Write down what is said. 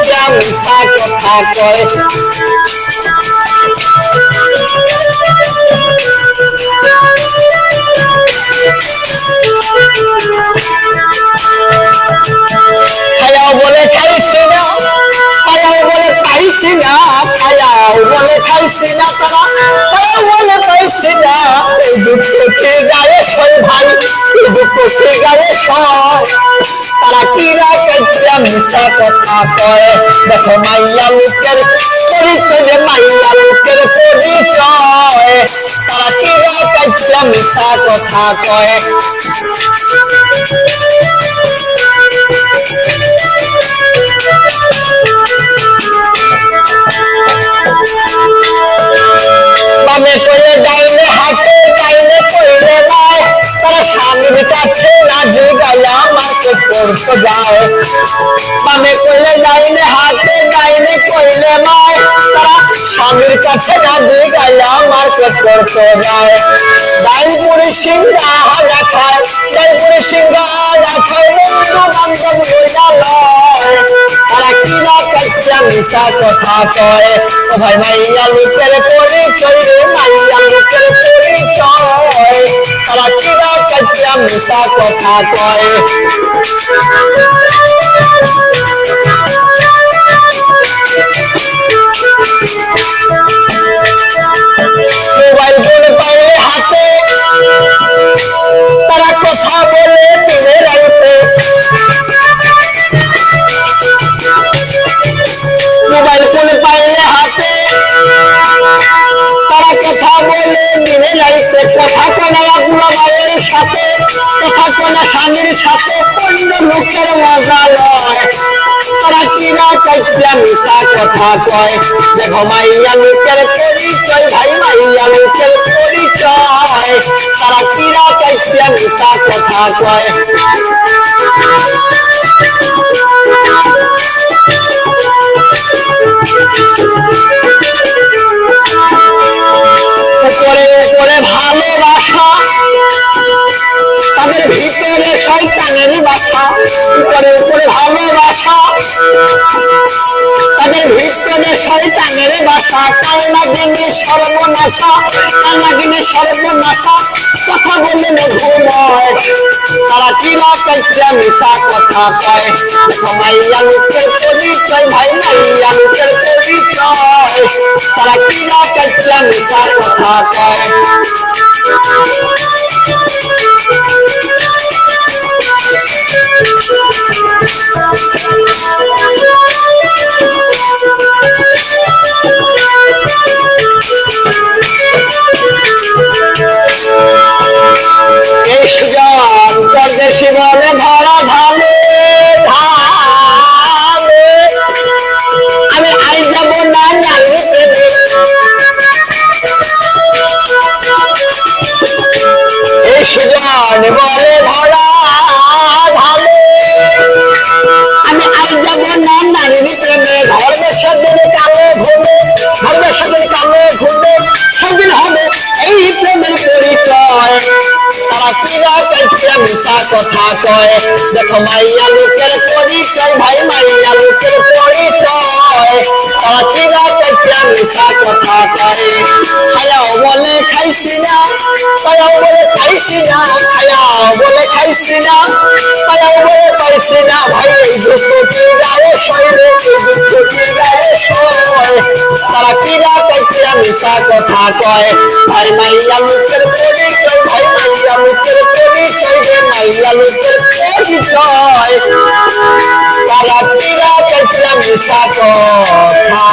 কাইটা মিশা কথা কয় খায়াও বলে খাইছি না খায়াও বলে পাইছি না খায়াও বলে খাইছি না তারা গায়ে মিশা কথা কয় দেখো মাইয়া লোকের পরিচয় মাইয়া লোকের পরিচয়। তারা কিরা কাচ্চা কথা কয়। কইলে হাতে ডাইনে কইলে মায় তারা স্বামীর কাছে না যে মাকে করতে যায় বামে কইলে ডাইনে হাতে ডাইনে কইলে মায়। স্বামীর কাছে না যে গায়া মাকে করতে যায়। ডাইপুরি সিংহা হাগা খায় ডাইপুরি সিংহা বন্ধু বান্ধব লইয়া লয়। তারা কিনা কাচ্চা মিশা কথা কয় ভাই মাইয়া লোকের পরিচয় রে, মাইয়া লোকের মিশা কথা কয়। কাইচা মিশা কথা কয় দেখো মাইয়া লোকের পরিচয় ভাই মাইয়া লোকের পরিচয় তারা কিনা কাইচা মিশা কথা কয় ভিতরে শয়তানের বাসা উপরে উপরে ভালোবাসা। তাদের ভিতরে শয়তানের বাসা, কান্না দিনে সর্বনাশা, কান্না দিনে সর্বনাশা। কথা বলে মধুময় তারা কিনা কাচ্চা মিশা কথা কয়। দেখো মাইয়া লোকের পরিচয় ভাই মাইয়া লোকের পরিচয়, তারা কিনা কাচ্চা মিশা কথা কয়। এই বলে ধরা ধানে আমি আই যাব না এই সুজন বলে ধরা কথা কয়। দেখো মাইয়া লোকের পরিচয়, ভাই মাইয়া লোকের পরিচয়। কিনা কাইচা মিশা কথা কয়। খায়াও বলে খাইছি না খায়াও বলে খাইছি না খায়াও বলে খাইছি না খায়াও বলে পাইছি না, ভাই, এই দুঃখ কি গায়ে সইলে, এই দুঃখ কি গায়ে তারা কিনা কাইচা মিশা কথা কয়। ভাই মাইয়া লোকের পরিচয়, ভাই মাইয়া লোকের পরিচয় রে মাইয়া লোকের পরিচয় তারা কিনা মিশা কথা